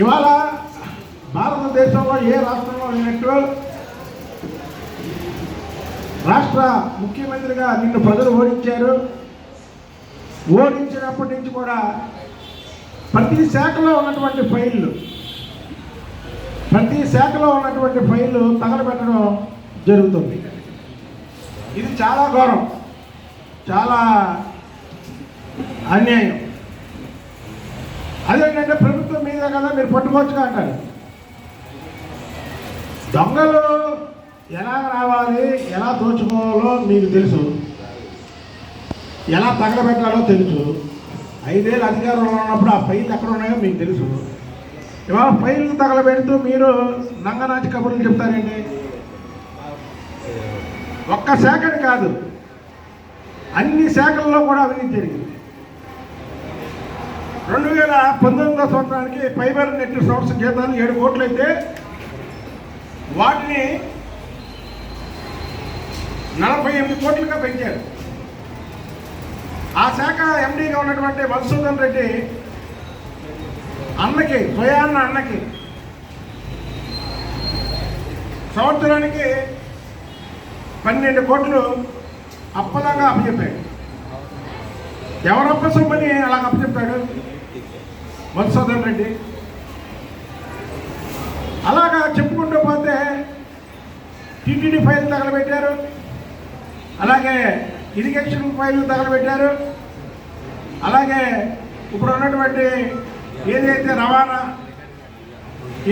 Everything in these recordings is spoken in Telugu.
ఇవాళ భారతదేశంలో ఏ రాష్ట్రంలో లేనట్టు రాష్ట్ర ముఖ్యమంత్రిగా నిన్ను ప్రజలు ఓడించారు. ఓడించినప్పటి నుంచి కూడా ప్రతి శాఖలో ఉన్నటువంటి ఫైళ్ళు ప్రతి శాఖలో ఉన్నటువంటి ఫైళ్ళు తగలబెట్టడం జరుగుతుంది. ఇది చాలా ఘోరం చాలా అన్యాయం. అదేంటంటే ప్రభుత్వం మీద కదా మీరు పట్టుకోవచ్చుగా అంటారు. దొంగలు ఎలా రావాలి ఎలా దోచుకోవాలో మీకు తెలుసు. ఎలా తగలబెట్టాలో తెలుసు. ఐదేళ్ళు అధికారంలో ఉన్నప్పుడు ఆ ఫైల్ ఎక్కడ ఉన్నాయో మీకు తెలుసు. ఇవాళ ఫైల్ తగలబెడుతూ మీరు నంగనాచి కబుర్లు చెప్తారండి. ఒక్క శాఖని కాదు అన్ని శాఖల్లో కూడా అవినీతి జరిగింది. రెండు వేల పంతొమ్మిదో సంవత్సరానికి ఫైబర్ నెట్ సంస్థ జీతాలు ఏడు కోట్లు అయితే వాటిని నలభై ఎనిమిది కోట్లుగా పెంచారు. ఆ శాఖ ఎండీగా ఉన్నటువంటి మధుసూదన్ రెడ్డి అన్నకి స్వయాన్న అన్నకి సంవత్సరానికి పన్నెండు కోట్లు అప్పదంగా అప్పచెప్పాడు. ఎవరప్ప సొమ్మని అలాగ అప్పచెప్తాడు మధుసూదన్ రెడ్డి. అలాగా చెప్పుకుంటూ పోతే టీటీడీ ఫైల్ తగలబెట్టారు. అలాగే ఇరిగేషన్ ఫైల్ తగలబెట్టారు. అలాగే ఇప్పుడు ఉన్నటువంటి ఏదైతే రవాణా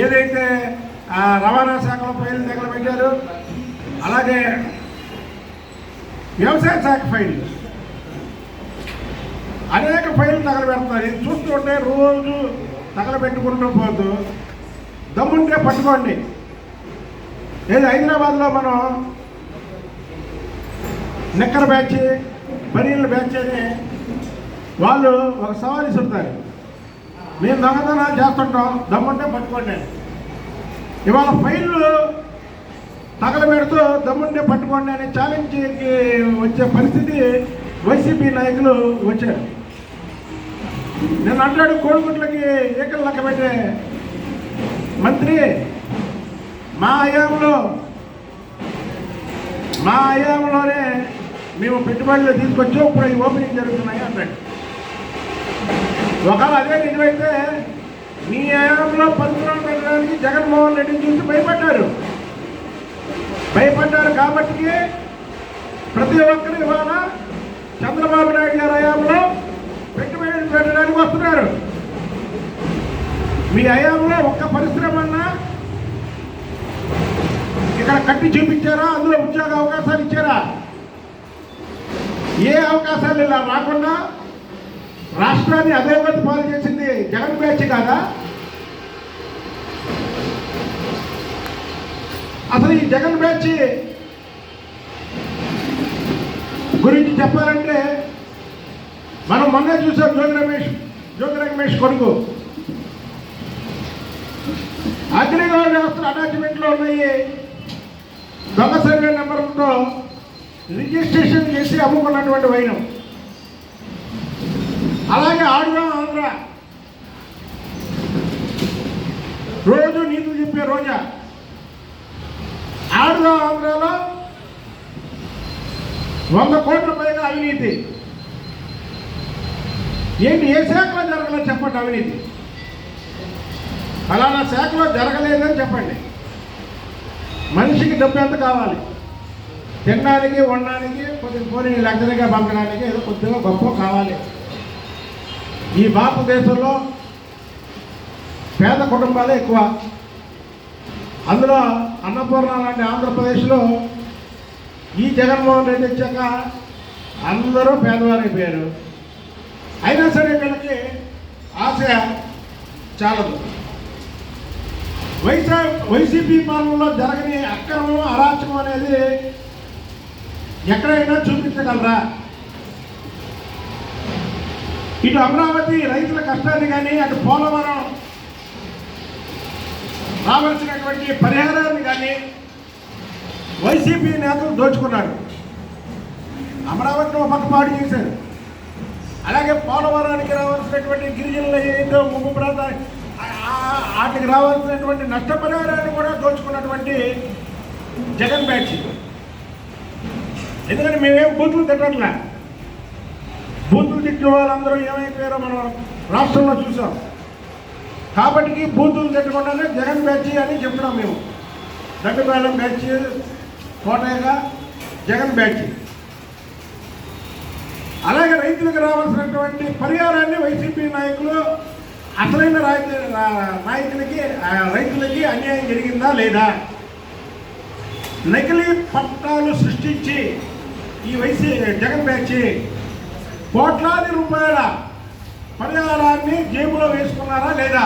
ఏదైతే రవాణా శాఖలో ఫైల్ తగలబెట్టారు అలాగే వ్యవసాయ శాఖ ఫైల్. అనేక ఫైళ్ళు తగలబెడతారు ఇది చూస్తుంటే రోజు తగలబెట్టుకుంటూ పోతూ దమ్ముంటే పట్టుకోండి. ఏది హైదరాబాద్లో మనం నిక్కర బ్యాచ్ బనీళ్ళ బ్యాచ్ అని వాళ్ళు ఒక సవాల్ ఇస్తుంటారు మేము దొంగతనం చేస్తుంటాం దమ్ముంటే పట్టుకోండి ఇవాళ ఫైళ్ళు తగలబెడుతూ దమ్ముంటే పట్టుకోండి అని ఛాలెంజ్కి వచ్చే పరిస్థితి వైసీపీ నాయకులు వచ్చారు. నేను అంటాడు కోడిగుట్లకి ఏకలు లెక్క పెట్టే మంత్రి. మా హయాంలో మా హయాంలోనే మేము పెట్టుబడులు తీసుకొచ్చి ఇప్పుడు ఈ ఓపెనింగ్ జరుగుతున్నాయి అంటాడు. ఒకవేళ అదే నిజమైతే మీ హయాంలో పరిశ్రమలు పెట్టడానికి జగన్మోహన్ రెడ్డిని చూసి భయపడ్డారు. భయపడ్డారు కాబట్టి ప్రతి ఒక్కరు ఇవాళ చంద్రబాబు నాయుడు గారు వస్తున్నారు. మీ హయాంలో ఒక్క పరిశ్రమ ఇక్కడ కట్టి చూపించారా? అందులో ఉద్యోగ అవకాశాలు ఇచ్చారా? ఏ అవకాశాలు ఇలా రాకుండా రాష్ట్రాన్ని అధోగతి పాలు చేసింది జగన్ బ్యాచ్ కాదా? అసలు ఈ జగన్ బ్యాచ్ గురించి చెప్పాలంటే మనం మొన్నే చూసాం జోగి రమేష్. జోగి రమేష్ కొడుకు. అగ్రిగోల్డ్ వ్యవస్థలు అటాచ్మెంట్లో ఉన్నాయి. దొంగ సర్వే నెంబర్లతో రిజిస్ట్రేషన్ చేసి అమ్ముకున్నటువంటి వైనం. అలాగే ఆడుగా ఆంధ్ర. రోజు నీతులు చెప్పే రోజా. ఆడుగా ఆంధ్రలో వంద కోట్ల పైగా అవినీతి. ఏంటి ఏ శాఖలో జరగలేదు చెప్పండి అవినీతి. అలానా శాఖలో జరగలేదని చెప్పండి. మనిషికి డబ్బు ఎంత కావాలి? తినడానికి వండడానికి కొద్దిగా పోనీ లగ్జరీగా పంపడానికి ఏదో కొద్దిగా గొప్ప కావాలి. ఈ భారతదేశంలో పేద కుటుంబాలే ఎక్కువ. అందులో అన్నపూర్ణ లాంటి ఆంధ్రప్రదేశ్లో ఈ జగన్మోహన్ రెడ్డి వచ్చాక అందరూ పేదవారైపోయారు. అయినా సరే వీళ్ళకి ఆశ చాలదు. వైసా వైసీపీ పాలనలో జరగని అక్రమం అరాచకం అనేది ఎక్కడైనా చూపించగలరా? ఇటు అమరావతి రైతుల కష్టాన్ని కానీ అటు పోలవరం రావాల్సినటువంటి పరిహారాన్ని కానీ వైసీపీ నేతలు దోచుకున్నారు. అమరావతిని ఒక పక్క పాడు చేశారు. అలాగే పోలవరానికి రావాల్సినటువంటి గిరిజనుల ఏదో ముప్పు ప్రాంతాలు వాటికి రావాల్సినటువంటి నష్టపరిహారాన్ని కూడా దోచుకున్నటువంటి జగన్ బ్యాచ్. ఎందుకంటే మేమేం బూతులు తిట్టట్లే? బూతులు తిట్టిన వాళ్ళందరూ ఏమైపోయారో మనం రాష్ట్రంలో చూసాం. కాబట్టి బూతులు తిట్టకుండానే జగన్ బ్యాచ్ అని చెప్తున్నాం మేము. దగ్గరపాలెం బ్యాచ్ కోటయ్యగా జగన్ బ్యాచ్. రైతులకు రావాల్సినటువంటి పరిహారాన్ని వైసీపీ నాయకులు అసలైన రాయి నాయకులకి రైతులకి అన్యాయం జరిగిందా లేదా? నకిలీ పట్టాలు సృష్టించి ఈ వైసీ జగన్ బ్యాచ్ కోట్లాది రూపాయల పరిహారాన్ని జేబులో వేసుకున్నారా లేదా?